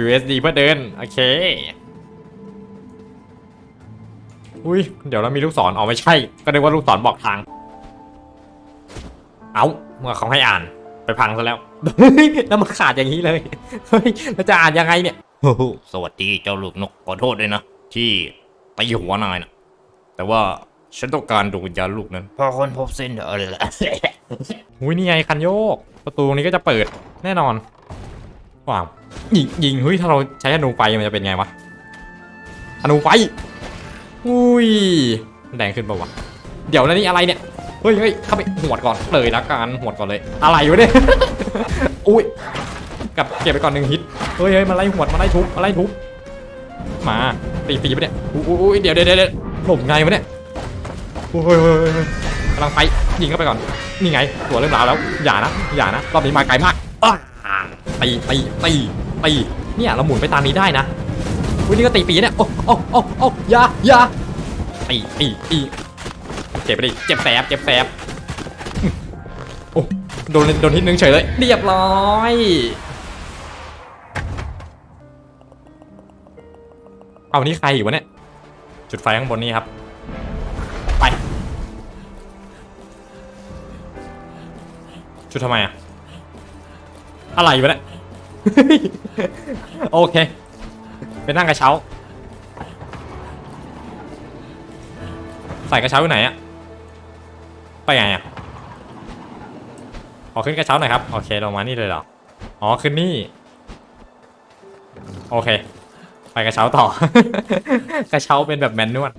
WSD เพื่อเดิน โอเค อุ้ย เดี๋ยวเรามีลูกศรอ๋อไม่ใช่ ก็นึกว่าลูกศรบอกทาง เอาเมื่อเขาให้อ่านไปพังซะแล้ว เฮ้ย แล้วมันขาดอย่างนี้เลย เฮ้ย แล้วจะอ่านยังไงเนี่ยโอ้โหสวัสดีเจ้าลูกนกขอโทษด้วยนะ ที่ตีหัวนายนะแต่ว่าฉันต้องการดวงวิญญาณลูกนั้น พอคนพบเส้นเออเลยละอุ้ยนี่ไงคันโยก ประตูตรงนี้ก็จะเปิดแน่นอนว้าว ยิงยิงเฮ้ยถ้าเราใช้ธนูไฟมันจะเป็นไงวะธนูไฟอุ้ยแดงขึ้นปะวะเดี๋ยวนะนี่อะไรเนี่ยเฮ้ยเฮ้ยเข้าไปหวดก่อนเลยละกันหวดก่อนเลย อะไรวะเนี่ยอุ้ยกับเก็บไปก่อนหนึ่งฮิตเฮ้ยเฮ้ยมาไล่หวดมาไล่ทุบมาไล่ทุบมาตีตีไปเนี่ยอุ้ยเดี๋ยวเดี๋ยวเดี๋ยวหลบไงวะเนี่ยโอ้ยเฮ้ยเฮ้ยเฮ้ยกำลังไปยิงเข้าไปก่อนนี่ไงตัวเริ่มราวแล้วอย่านะอย่านะรอบนี้มาไกลมากตีตีตี ตีเนี่ยเราหมุนไปตามนี้ได้นะวันนี้ก็ตีปีเนี่ยโอ้โอ้โอ้โอ้ยายาตีตีตีเจ็บไปดิเจ็บแสบเจ็บแสบอื้อโอ้โดนโดนทิศนึงเฉยเลยเรียบร้อยเอานี่ใครอีกวะเนี่ยจุดไฟข้างบนนี่ครับไปชุดทำไมอะอะไรวะเนี่ย โอเค ไปนั่งกระเช้า ใส่กระเช้าอยู่ไหนอะไปไงอะขอขึ้นกระเช้าหน่อยครับ โอเคลงมานี่เลยเหรอ อ๋อขึ้นนี่ โอเค ไปกระเช้าต่อ กระเช้าเป็นแบบแมนนวล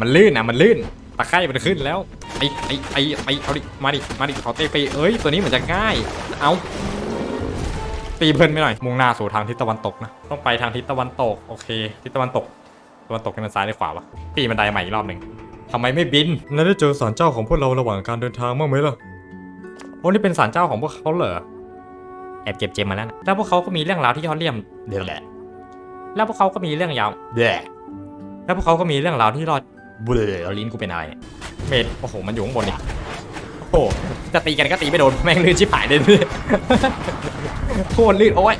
มันลื่นอะมันลื่น ตะไคร่มันขึ้นแล้ว ไอ้ไอ้ไอ้ไอ้เอาดิ มาดิ มาดิขอเตะไปเอ้ย ตัวนี้เหมือนจะง่าย เอา ตีเพลินไปหน่อย มุ่งหน้าสู่ทางทิศตะวันตกนะ ต้องไปทางทิศตะวันตก โอเค ทิศตะวันตก ตะวันตกนี่มันซ้ายหรือขวาวะปีนบันไดใหม่อีกรอบหนึ่งทำไมไม่บินนายได้เจอศาลเจ้าของพวกเราระหว่างการเดินทางบ้างไหมล่ะ โอ้นี่เป็นศาลเจ้าของพวกเขาเหรอ แอบเก็บเจมมาแล้วนะแล้วพวกเขาก็มีเรื่องราวที่ยอดเยี่ยมเดือดแหละ แล้วพวกเขาก็มีเรื่องยาวเดือดแล้วพวกเขาก็มีเรื่องราวที่รอดเบื่อลิ้นกูเป็นอะไร เมดโอ้โห มันอยู่ข้างบนนี่โอ้จะตีกันก็ตีไม่โดน แม่งลื่นชิบหายเลยโคตรลื่นโอ้ย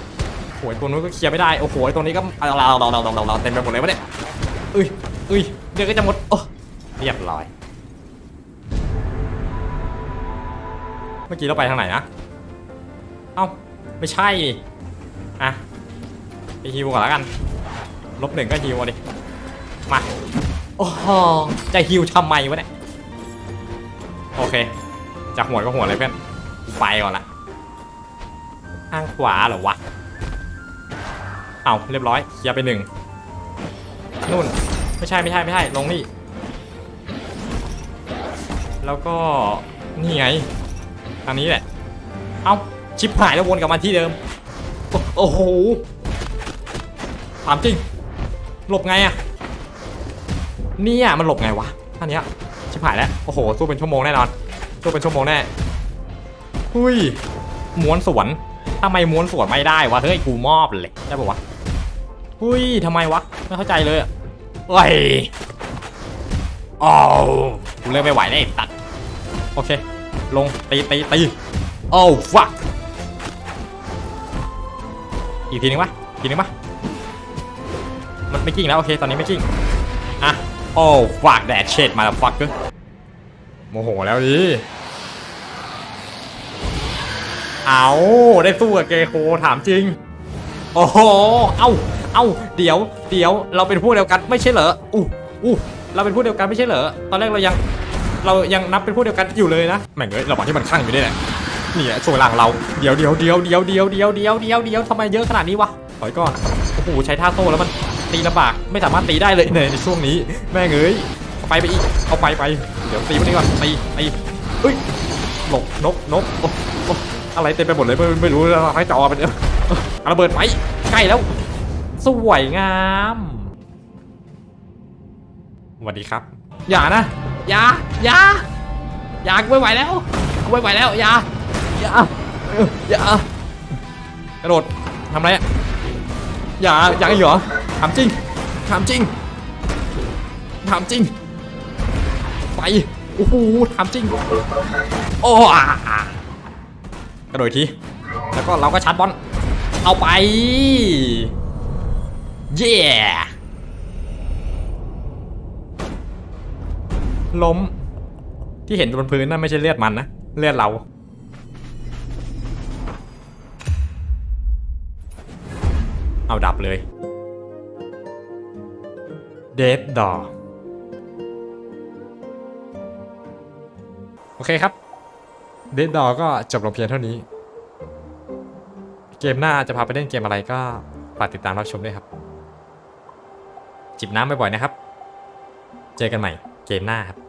โอ้ยตัวนู้นก็เคลียร์ไม่ได้ โอ้โหตัวนี้ก็เราเราเราเราเราเราเต็มไปหมดเลยวะเนี่ยเอ้ยเอ้ยเดี๋ยวก็จะหมด โอ้ เรียบร้อย เมื่อกี้เราไปทางไหนนะ เอ้า ไม่ใช่ อะ ไปฮิวก่อนแล้วกัน ลบหนึ่งก็ฮิวดิ มา โอ้โหจะฮิวทำไมวะเนี่ย โอเคจะหัวก็หัวเลยเพื่อนไปก่อนละข้างขวาเหรอวะ เอาเรียบร้อยเคลียร์ไปหนึ่งนู่น ไม่ใช่ไม่ใช่ไม่ใช่ ลงนี่ แล้วก็ นี่ไง ทางนี้แหละ เอาชิปหายแล้ววนกลับมาที่เดิม โอ้โอ้โหถามจริง หลบไงอะเนี่ยมันหลบไงวะท่านเนี้ย ชิบหายแล้ว โอ้โห สู้เป็นชั่วโมงแน่นอน สู้เป็นชั่วโมงแน่หุยม้วนสวนทำไมม้วนสวนไม่ได้วะ เฮ้ย กูมอบเลยได้ปะวะหุยทำไมวะ ไม่เข้าใจเลยอะเฮ้ยอ้กูเริ่มไม่ไหวแล้วไอ้ตัด โอเค ลง ตีตีตีโอ้ฟักอีกทีนึงปะทีนึงปะมันไม่กิ้งแล้ว โอเค ตอนนี้ไม่กิ้งอะโอ้ฟักแดดเชดมาแล้วฟักเกอร์ โมโหแล้วดิเอาได้สู้กับเกโคถามจริง โอ้โห เอ้า เอ้า เดี๋ยว เดี๋ยว เราเป็นพวกเดียวกันไม่ใช่เหรอ อู้อู้เราเป็นพวกเดียวกันไม่ใช่เหรอ ตอนแรกเรายัง เรายังนับเป็นพวกเดียวกันอยู่เลยนะ แม่งเอ้ยระหว่างที่มันข้างอยู่นี่แหละนี่แหละส่วนหลังเรา เดี๋ยวเดี๋ยวเดี๋ยวเดี๋ยวเดี๋ยวเดี๋ยวเดี๋ยวเดี๋ยวเดี๋ยวทำไมเยอะขนาดนี้วะถอยก่อน โอ้โห ใช้ท่าโต้แล้วมันตีลำบาก ไม่สามารถตีได้เลยในช่วงนี้ แม่งเอ้ย ไปไปอีกเอาไปไปเดี๋ยวตีมันนี้ก่อนตีตีเฮ้ยหลบนกนกโอ้โอ้อะไรเต็มไปหมดเลยไม่ไม่รู้ให้จอเป็นเอาระเบิดไปใกล้แล้ว สวยงามสวัสดีครับ อย่านะ อย่าอย่าอย่ากูไม่ไหวแล้วกูไม่ไหวแล้วอย่าอย่าอย่ากระโดดทำไรอะอย่าอย่าอีกเหรอถามจริงถามจริงถามจริง โอ้โหถามจริง โอ้กระโดดที แล้วก็เราก็ชาร์จบอล เอาไป เย้ล้ม ที่เห็นบนพื้นนั่นไม่ใช่เลือดมันนะ เลือดเราเอาดับเลย เดดดอ โอเคครับเดดดอก็จบลงเพียงเท่านี้ เกมหน้าจะพาไปเล่นเกมอะไรก็ฝากติดตามรับชมด้วยครับ จิบน้ำบ่อยๆนะครับ เจอกันใหม่เกมหน้าครับ